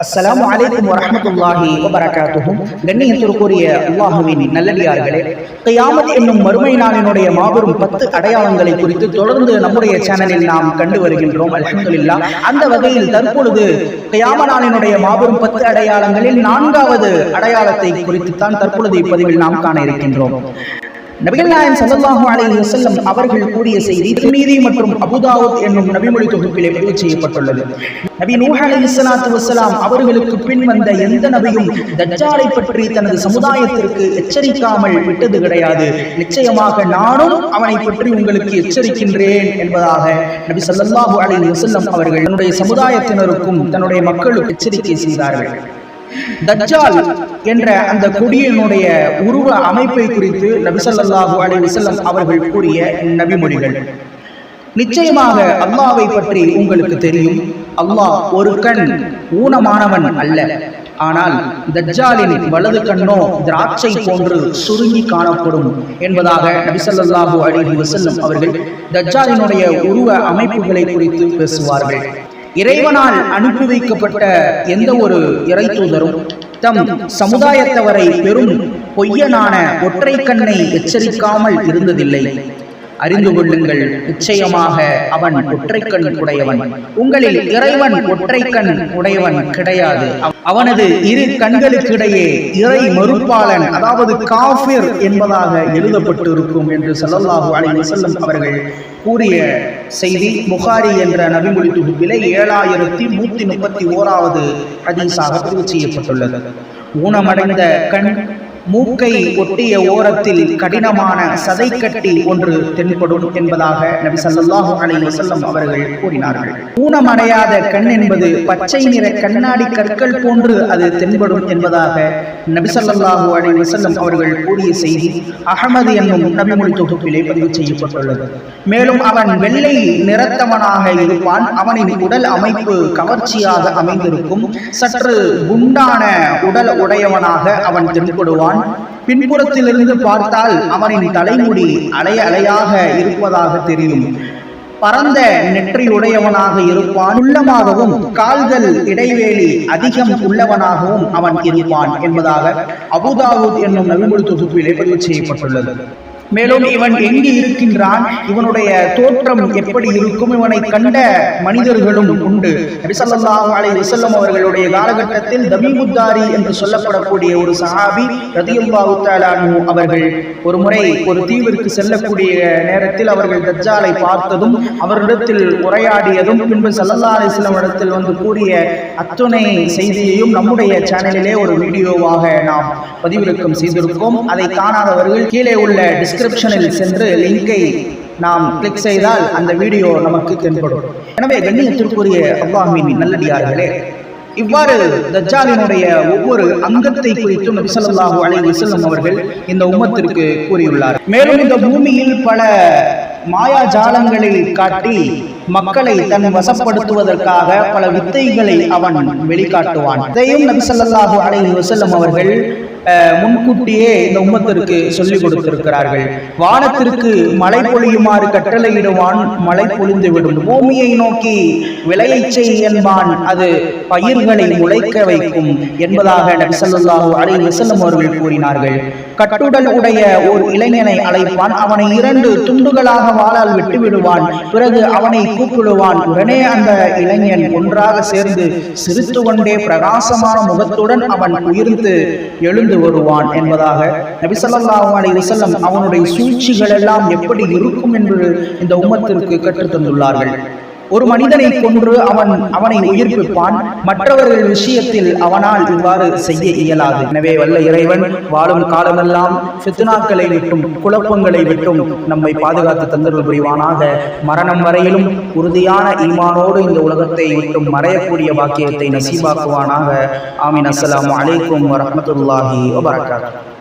அஸ்லாம் அலைக்கும் வரமத்துல்லாஹி வபரகாத்துஹும் கண்ணியத்திற்குரிய அல்லாஹுவின் நல்லடியார்களே கையாமத் என்னும் மறுமை நாளினுடைய மாபெரும் பத்து அடையாளங்களை குறித்து தொடர்ந்து நம்முடைய சேனலில் நாம் கண்டு வருகின்றோம் அலமதுல்லா அந்த வகையில் தற்பொழுது கையாம நாளினுடைய மாபெரும் பத்து அடையாளங்களில் நான்காவது அடையாளத்தை குறித்துத்தான் தற்பொழுது இப்பதிவில் நாம் காண இருக்கின்றோம். நபிகள் நாயகம் ஸல்லல்லாஹு அலைஹி வஸல்லம் அவர்கள் கூறிய செய்தி திருமீதி மற்றும் அபுதாவுத் என்னும் நபிமொழி தொகுப்பிலே பதிவு செய்யப்பட்டுள்ளது. நபி நூஹ் அலி சலாத்து வசலாம் அவர்களுக்கு பின் வந்த எந்த நபியும் தஜ்ஜாலை பற்றி தனது சமுதாயத்திற்கு எச்சரிக்காமல் விட்டது கிடையாது. நிச்சயமாக நானும் அவனை பற்றி உங்களுக்கு எச்சரிக்கின்றேன் என்பதாக நபி சல்லாஹு அலைஹி வஸல்லம் அவர்கள் தன்னுடைய சமுதாயத்தினருக்கும் தன்னுடைய மக்களுக்கு எச்சரிக்கை செய்தார்கள். தஜ்ஜால் என்ற அந்த கொடியினுடைய உருவ அமைப்பை குறித்து நபிசல்லாஹு அலைஹி வஸல்லம் அவர்கள் கூறிய நபிமொழிகள். நிச்சயமாக அல்லாவை பற்றி உங்களுக்கு தெரியும். அல்லாஹ் ஒரு கண் ஊனமானவன் அல்ல. ஆனால் தஜ்ஜாலின் வலது கண்ணோ திராட்சை போன்று சுருங்கி காணப்படும் என்பதாக நபிசல்லாஹு அலி வசல்லம் அவர்கள் தஜ்ஜாலினுடைய உருவ அமைப்புகளை குறித்து பேசுவார்கள். இறைவனால் அனுப்பி வைக்கப்பட்ட எந்த ஒரு இறை தூதரும் தம் சமுதாயத்தவரை பெரும் பொய்யனான ஒற்றை கண்ணை எச்சரிக்காமல் இருந்ததில்லை. அறிந்து கொள்ளுங்கள். நிச்சயமாக அவன் ஒற்றைக்கண் உடையவன். உங்களில் இறைவன் ஒற்றைக்கண் உடையவன் கிடையாது. அவனது இரு கண்களுக்கிடையே இறை மறுப்பாளன் அதாவது காஃபிர் என்பதாக எழுதப்பட்டு இருக்கும் என்று ஸல்லல்லாஹு அலைஹி வஸல்லம் அவர்கள் கூறிய செய்தி. புகாரி என்ற நபிமொழி தொகுப்பிலே ஏழாயிரத்தி நூத்தி முப்பத்தி ஓராவது ஹதீஸாக பதிவு செய்யப்பட்டுள்ளது. ஊனமடைந்த கண் மூக்கை ஒட்டிய ஓரத்தில் கடினமான சதை கட்டி ஒன்று தென்படும் என்பதாக நபி ஸல்லல்லாஹு அலைஹி வஸல்லம் அவர்கள் கூறினார்கள். ஊனமடையாத கண் என்பது பச்சை நிற கண்ணாடி கற்கள் போன்று அது தென்படும் என்பதாக நபி ஸல்லல்லாஹு அலைஹி வஸல்லம் அவர்கள் கூறிய செய்தி அகமது என்னும் நபிமொழி தொகுப்பிலே பதிவு செய்யப்பட்டுள்ளது. மேலும் அவன் வெள்ளை நிறத்தவனாக இருப்பான். அவனின் உடல் அமைப்பு கவர்ச்சியாக அமைந்திருக்கும். சற்று குண்டான உடல் உடையவனாக அவன் தென்படுவான் பின்புறத்திலிருந்து பார்த்தால் அவனின் தலைமுடி அலை அலையாக இருப்பதாக தெரியும். பரந்த நெற்றியுடையவனாக இருப்பான். உள்ளமாகவும் கால்கள் இடைவேளி அதிகம் உள்ளவனாகவும் அவன் இருப்பான் என்பதாக அபுதாவுத் என்னும் நபிமொழி தொகுப்பிலே பதிவு செய்யப்பட்டுள்ளது. மேலும் இவன் எங்கு இருக்கின்றான்? இவனுடைய தோற்றம் எப்படி இருக்கும்? இவனை கண்ட மனிதர்களும் உண்டு. நபிசல்லாஹு அலை வஸல்லம் அவர்களுடைய காலகட்டத்தில் தமீமுத்தாரி என்று சொல்லப்படக்கூடிய ஒரு சஹாபி ரதியுல்லாஹு அவர்கள் ஒரு முறை ஒரு தீவிற்கு செல்லக்கூடிய நேரத்தில் அவர்கள் தஜ்ஜாலை பார்த்ததும் அவரிடத்தில் உரையாடியதும் பின்பு சல்லல்லா அலிஸ்லம் இடத்தில் வந்து கூறிய அத்துணை செய்தியையும் நம்முடைய சேனலிலே ஒரு வீடியோவாக நாம் பதிவிறக்கம் செய்திருக்கோம். அதை காணாதவர்கள் கீழே உள்ள டிஸ்கிரிப்ஷனில் சென்று லிங்கை நாம் கிளிக் செய்தால் அந்த வீடியோ நமக்கு தென்படும். எனவே கண்ணியத்திற்குரிய அல்லாஹ்வின் நல்லடியார்களே இவ்வாறு தஜ்ஜாலினுடைய ஒவ்வொரு அங்கத்தை குறித்தும் நபி ஸல்லல்லாஹு அலைஹி வஸல்லம் அவர்கள் இந்த உம்மத்திற்கு கூறியுள்ளார். மேலும் இந்த பூமியில் பல மாயாஜாலங்களை காட்டி மக்களை தன் வசப்படுத்துவதற்காக பல வித்தைகளை அவன் வெளிக்காட்டுவான். இதையும் நபி ஸல்லல்லாஹு அலைஹி வஸல்லம் அவர்கள் முன்கூட்டியே இந்த உம்மத்திற்கு சொல்லிக் கொடுத்திருக்கிறார்கள். வானத்திற்கு மழை பொழியுமாறு கட்டளையிடுவான் மழை பொழிந்து விடும். பூமியை நோக்கி விளையை செய் என்பான் அது பயிர்களை முளைக்க வைக்கும் என்பதாக நபி அலை வசல்லம் அவர்கள் கூறினார்கள். கட்டுடல் உடைய ஒரு இளைஞனை அழைப்பான் அவனை இரண்டு துண்டுகளாக வாழால் விட்டு விடுவான் பிறகு அவனை கூப்பிடுவான். உடனே அந்த இளைஞன் ஒன்றாக சேர்ந்து சிரித்து கொண்டே பிரகாசமான முகத்துடன் அவன் உயிர்ந்து எழுந்து வருவான் என்பதாக நபி ஸல்லல்லாஹு அலைஹி அவனுடைய சூழ்ச்சிகள் எல்லாம் எப்படி இருக்கும் என்று இந்த உம்மத்திற்கு கற்றுத்தந்துள்ளார்கள். ஒரு மனிதனை கொன்று அவன் அவனை உயிர்ப்பிப்பான். மற்றவர்கள் விஷயத்தில் அவனால் இவ்வாறு செய்ய இயலாது. எனவே வல்ல இறைவன் வாழும் காலமெல்லாம் சித்துனாக்களை விட்டும் குழப்பங்களை விட்டும் நம்மை பாதுகாத்து தந்தருள் புரிவானாக. மரணம் வரையிலும் உறுதியான ஈமானோடு இந்த உலகத்தை விட்டும் மறையக்கூடிய வாக்கியத்தை நசீபாக்குவானாக. ஆமீன். அஸ்லாம் அலைக்கும் வரமத்துல்லாஹி வபரகாத்துஹு